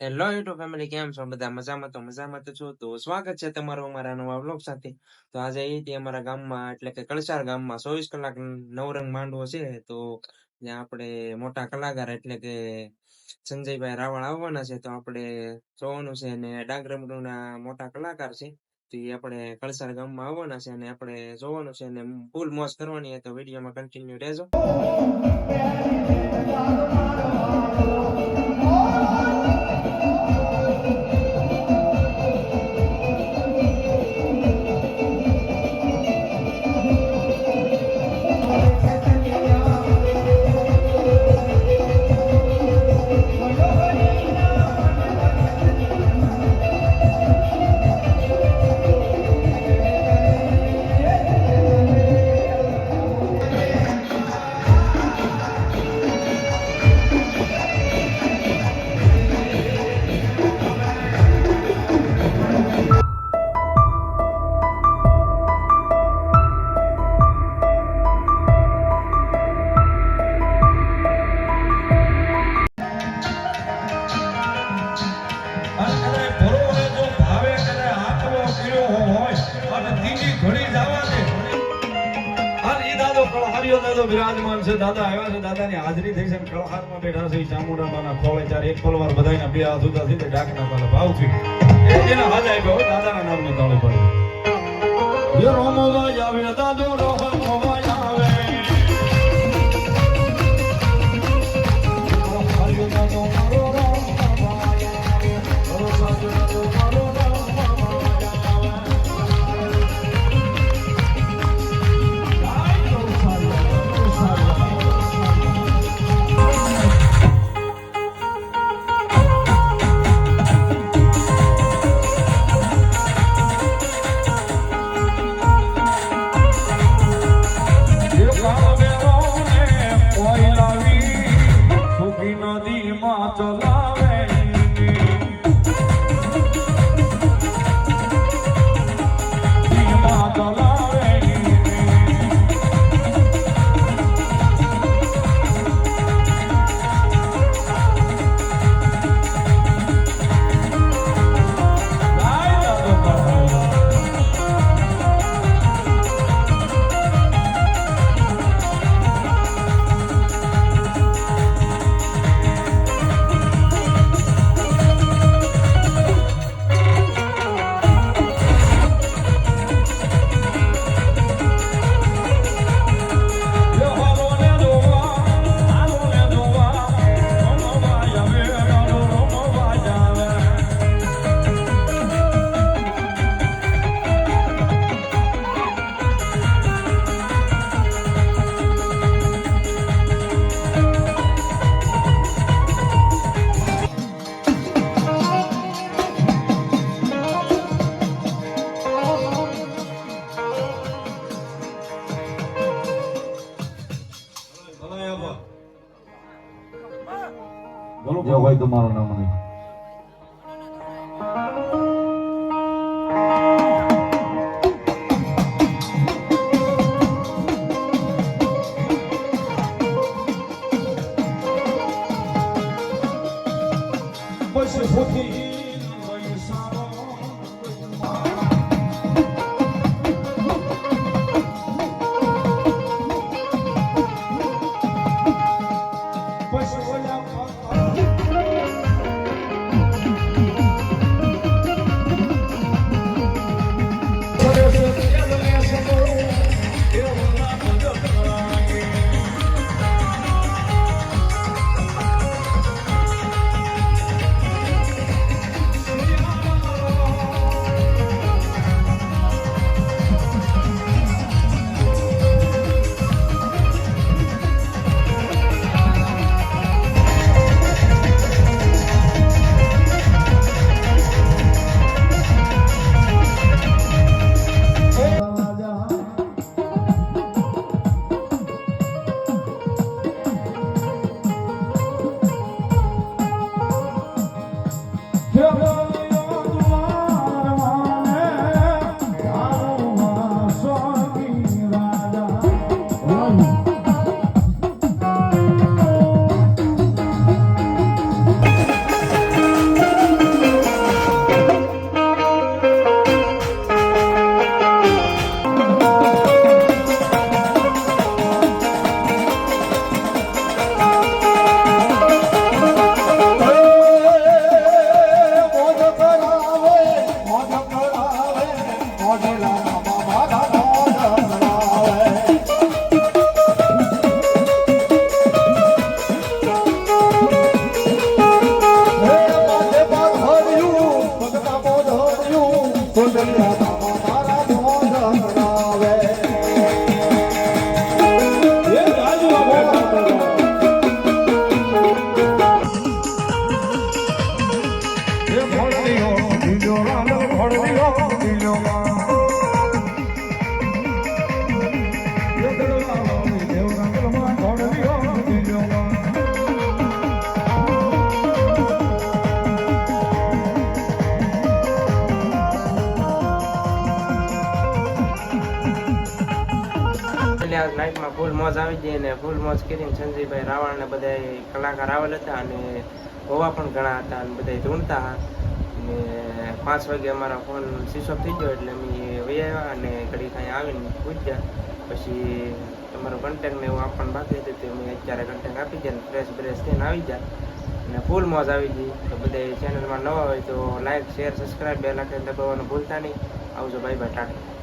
Hello YouTube family કેમ છો? બધા મજામાં? તો મજામાં તો છો. તો સ્વાગત છે તમારું અમારા નવા બ્લોગ સાથે. તો આજે અહીંથી અમારા ગામમાં, એટલે કે કળસાર ગામમાં ચોવીસ કલાક નવરંગ માંડવો છે. તો ત્યાં આપણે મોટા કલાકાર એટલે કે સંજયભાઈ રાવળ આવવાના છે. તો આપણે જોવાનું છે અને ડાંગરમડુના મોટા કલાકાર છે. તો એ આપણે કળસાર ગામમાં આવવાના છે અને આપણે જોવાનું છે અને ફૂલ મોજ કરવાની તો વિડીયોમાં કન્ટિન્યુ રહેજો. દાદો બિરાજમાન છે, દાદા આવ્યા છે, દાદાની હાજરી થઈ છે કળહારમાં બેઠા છે ઈ ચામુંડામાના ખોળે ચાર, એક પલવાર બધાયના બે હાથ ઉતા થઈ ડાકના પાલે ભાવ છે. એના હાથ આપ્યો દાદાના નામનો તાળો પડ્યો યો રોમોવા આવે દાદો રોમોવા આવે જો ભાઈ તમારું નામ નહીં Pues se 대한민국 આજ નાઇટમાં ફૂલ મોજ આવી ગઈ અને ફૂલ મોજ કરીને સંજયભાઈ રાવણ ને બધા કલાકાર આવેલ હતા અને હોવા પણ ઘણા હતા અને બધા હતા. અને પાંચ વાગે અમારા ફોન સ્વિચ થઈ ગયો એટલે અમે વહી આવ્યા અને ઘડી કાંઈ આવીને પૂછ્યા. પછી તમારો કન્ટેક્ટ ને એવું આપવાનું બાકી હતું તે મેં અત્યારે કન્ટેક્ટ આપી ગયા ફ્રેશ બ્રેશ થઈને આવી ગયા. અને ફૂલ મોજ આવી ગઈ. તો બધા ચેનલમાં નવા હોય તો લાઈક શેર સબસ્ક્રાઈબ બે લાખ દબાવવાનું ભૂલતા નહીં. આવજો ભાઈ ભાઈ ટાટા.